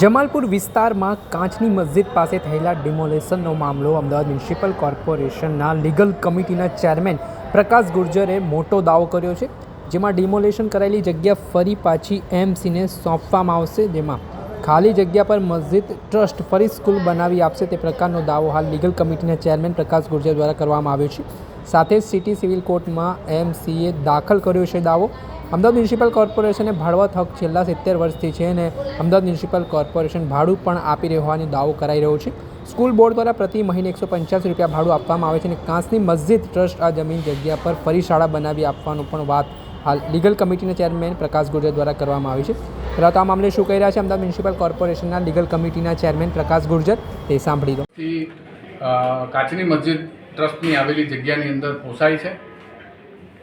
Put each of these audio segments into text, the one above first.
જમાલપુર વિસ્તારમાં કાચની મસ્જિદ પાસે થયેલા ડિમોલેશનનો મામલો અમદાવાદ મ્યુનિસિપલ કોર્પોરેશનના લીગલ કમિટીના ચેરમેન પ્રકાશ ગુર્જરે મોટો દાવો કર્યો છે, જેમાં ડિમોલેશન કરાયેલી જગ્યા ફરી પાછી એમસીને સોંપવામાં આવશે, જેમાં ખાલી જગ્યા પર મસ્જિદ ટ્રસ્ટ ફરી સ્કૂલ બનાવી આપશે તે પ્રકારનો દાવો હાલ લીગલ કમિટીના ચેરમેન પ્રકાશ ગુર્જર દ્વારા કરવામાં આવ્યો છે. સાથે સિટી સિવિલ કોર્ટમાં એમસીએ દાખલ કર્યો છે દાવો. અમદાવાદ મ્યુનિસિપલ કોર્પોરેશને ભાડવત હક છેલ્લા સિત્તેર વર્ષથી છે અને અમદાવાદ મ્યુનિસિપલ કોર્પોરેશન ભાડું પણ આપી રહ્યો હોવાની દાવો કરાઈ રહ્યો છે. સ્કૂલ બોર્ડ દ્વારા પ્રતિ મહિને એકસો પંચ્યાસી રૂપિયા ભાડું આપવામાં આવે છે અને કાંસની મસ્જિદ ટ્રસ્ટ આ જમીન જગ્યા પર ફરી શાળા બનાવી આપવાનું પણ વાત હાલ લીગલ કમિટીના ચેરમેન પ્રકાશ ગુર્જર દ્વારા કરવામાં આવી છે. પહેલાં તો આ મામલે શું કહી રહ્યા છે અમદાવાદ મ્યુનિસિપલ કોર્પોરેશનના લીગલ કમિટીના ચેરમેન પ્રકાશ ગુર્જર તે સાંભળી લો. કાચની મસ્જિદ ટ્રસ્ટની આવેલી જગ્યાની અંદર પોસાય છે.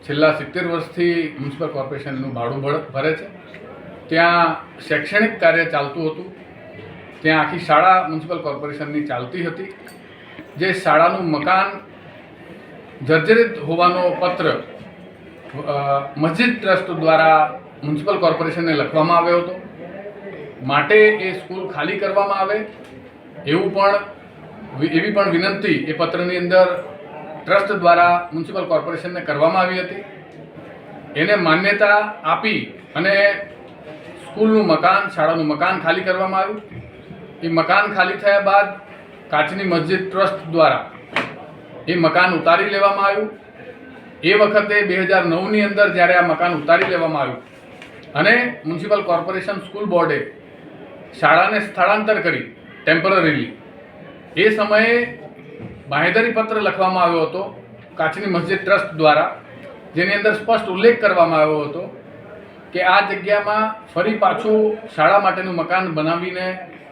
છેલ્લા સિત્તેર વર્ષથી મ્યુનિસિપલ કોર્પોરેશનનું ભાડું ભર- ભરે છે. ત્યાં શૈક્ષણિક કાર્ય ચાલતું હતું. ત્યાં આખી શાળા મ્યુનિસિપલ કોર્પોરેશનની ચાલતી હતી. જે શાળાનું મકાન જર્જરિત હોવાનો પત્ર મસ્જિદ ટ્રસ્ટ દ્વારા મ્યુનિસિપલ કોર્પોરેશનને લખવામાં આવ્યો હતો. માટે એ સ્કૂલ ખાલી કરવામાં આવે. એવું પણ, એવી પણ વિનંતી એ પત્રની અંદર ટ્રસ્ટ દ્વારા મ્યુનિસિપલ કોર્પોરેશનને કરવામાં આવી હતી. એને માન્યતા આપી અને સ્કૂલનું મકાન, શાળાનું મકાન ખાલી કરવામાં આવ્યું. એ મકાન ખાલી થયા બાદ કાચની મસ્જિદ ટ્રસ્ટ દ્વારા એ મકાન ઉતારી લેવામાં આવ્યું. એ વખતે બે હજાર નવની અંદર જ્યારે આ મકાન ઉતારી લેવામાં આવ્યું અને મ્યુનિસિપલ કોર્પોરેશન સ્કૂલ બોર્ડે શાળાને સ્થળાંતર કરી, ટેમ્પરરીલી. એ સમયે બાંહેધરી પત્ર લખવામાં આવ્યો હતો, કાચની મસ્જિદ ટ્રસ્ટ દ્વારા, જેની અંદર સ્પષ્ટ ઉલ્લેખ કરવામાં આવ્યો હતો કે આ જગ્યામાં ફરી પાછું શાળા માટેનું મકાન બનાવીને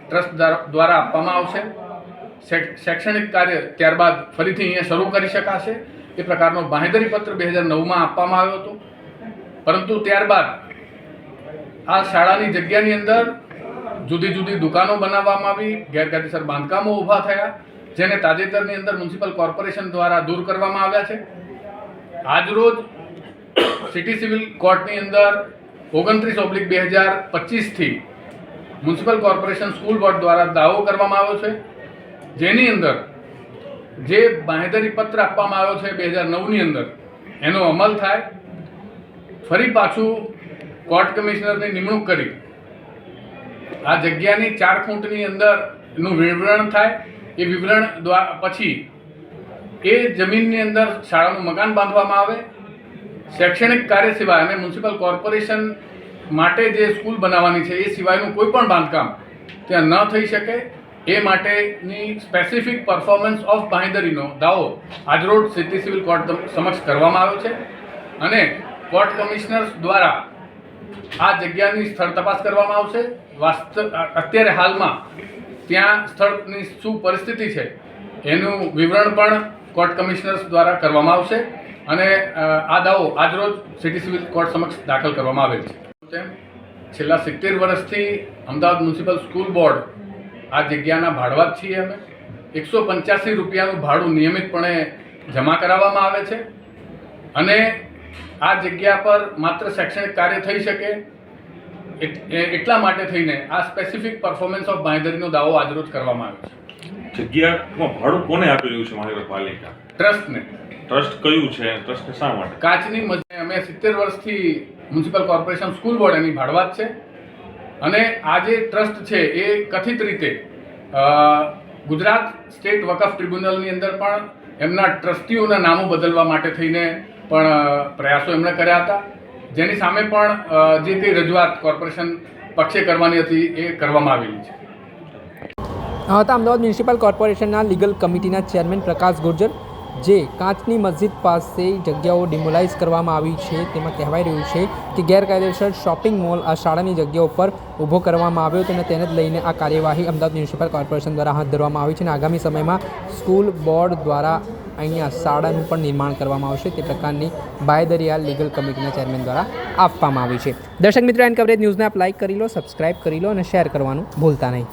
ટ્રસ્ટ દ્વારા આપવામાં આવશે. શૈક્ષણિક કાર્ય ત્યારબાદ ફરીથી અહીંયા શરૂ કરી શકાશે. એ પ્રકારનો બાંહેધરી પત્ર બે હજાર નવમાં આપવામાં આવ્યો હતો. પરંતુ ત્યારબાદ આ શાળાની જગ્યાની અંદર જુદી જુદી દુકાનો બનાવવામાં આવી, ગેરકાયદેસર બાંધકામો ઊભા થયા. જેને તાજેતરની અંદર મ્યુનિસિપલ કોર્પોરેશન દ્વારા દૂર કરવામાં આવ્યા છે. આજરોજ સિટી સિવિલ કોર્ટની અંદર ઓગણત્રીસ ઓબ્લિક બે હજાર પચીસથી મ્યુનિસિપલ કોર્પોરેશન સ્કૂલ બોર્ડ દ્વારા દાવો કરવામાં આવ્યો છે. જેની અંદર જે બાંહેધરી પત્ર આપવામાં આવ્યો છે બે હજાર નવની અંદર, એનો અમલ થાય. ફરી પાછું કોર્ટ કમિશનરની નિમણૂક કરી. આ જગ્યાની ચાર ખૂંટની અંદરનું વિવરણ થાય. એ વિવરણ દ્વારા પછી એ જમીનની અંદર શાળાનું મકાન બાંધવામાં આવે, શૈક્ષણિક કાર્ય સિવાય અને મ્યુનિસિપલ કોર્પોરેશન માટે જે સ્કૂલ બનાવવાની છે, એ સિવાયનું કોઈ પણ બાંધકામ ત્યાં ન થઈ શકે. એ માટેની સ્પેસિફિક પરફોર્મન્સ ઓફ બાંહેધરીનો દાવો આજરોડ સિટી સિવિલ કોર્ટ સમક્ષ કરવામાં આવ્યો છે અને કોર્ટ કમિશનર્સ દ્વારા આ જગ્યાની સ્થળ તપાસ કરવામાં આવશે. વાસ્ત અત્યારે હાલમાં ત્યાં સ્થળની શું પરિસ્થિતિ છે, એનું વિવરણ પણ કોર્ટ કમિશનર્સ દ્વારા કરવામાં આવશે અને આ દાવો આજરોજ સિટી સિવિલ કોર્ટ સમક્ષ દાખલ કરવામાં આવેલ છે. તેમ છેલ્લા સિત્તેર વર્ષથી અમદાવાદ મ્યુનિસિપલ સ્કૂલ બોર્ડ આ જગ્યાના ભાડવા જ છીએ અમે. એકસો પંચ્યાસી રૂપિયાનું ભાડું નિયમિતપણે જમા કરાવવામાં આવે છે. અને આ જગ્યા પર માત્ર શૈક્ષણિક કાર્ય થઈ શકે એટલા માટે થઈને આ સ્પેસિફિક પરફોર્મન્સ ઓફ બાંહેધરીનો દાવો આજરોજ કરવામાં આવ્યો છે. જગ્યામાં ભાડું કોને આપેલું છે મહાનગરપાલિકા ટ્રસ્ટને. ટ્રસ્ટ કયું છે? ટ્રસ્ટ શા માટે? કાચની મજા અમે સિત્તેર વર્ષથી મ્યુનિસિપલ કોર્પોરેશન સ્કૂલ બોર્ડ એની ભાડવાત છે. અને આ જે ટ્રસ્ટ છે એ કથિત રીતે ગુજરાત સ્ટેટ વકફ ટ્રિબ્યુનલની અંદર પણ એમના ટ્રસ્ટીઓના નામો બદલવા માટે થઈને પણ પ્રયાસો એમણે કર્યા હતા. જેની સામે પણ જે કંઈ રજૂઆત કોર્પોરેશન પક્ષે કરવાની હતી એ કરવામાં આવેલી છે. હતા અમદાવાદ મ્યુનિસિપલ કોર્પોરેશનના લીગલ કમિટીના ચેરમેન પ્રકાશ ગુર્જર, જે કાચની મસ્જિદ પાસે જગ્યાઓ ડિમોલાઇઝ કરવામાં આવી છે તેમાં કહેવાઈ રહ્યું છે કે ગેરકાયદેસર શોપિંગ મોલ આ શાળાની જગ્યા ઉપર ઊભો કરવામાં આવ્યો હતો અને તેને જ લઈને આ કાર્યવાહી અમદાવાદ મ્યુનિસિપલ કોર્પોરેશન દ્વારા હાથ ધરવામાં આવી છે અને આગામી સમયમાં સ્કૂલ બોર્ડ દ્વારા અહીંયા શાળાનું પણ નિર્માણ કરવામાં આવશે. તે પ્રકારની બાયદરી આ લીગલ કમિટીના ચેરમેન દ્વારા આપવામાં આવી છે. દર્શક મિત્રો, એન કવરેજ ન્યૂઝને આપ લાઇક કરી લો, સબસ્ક્રાઇબ કરી લો અને શેર કરવાનું ભૂલતા નહીં.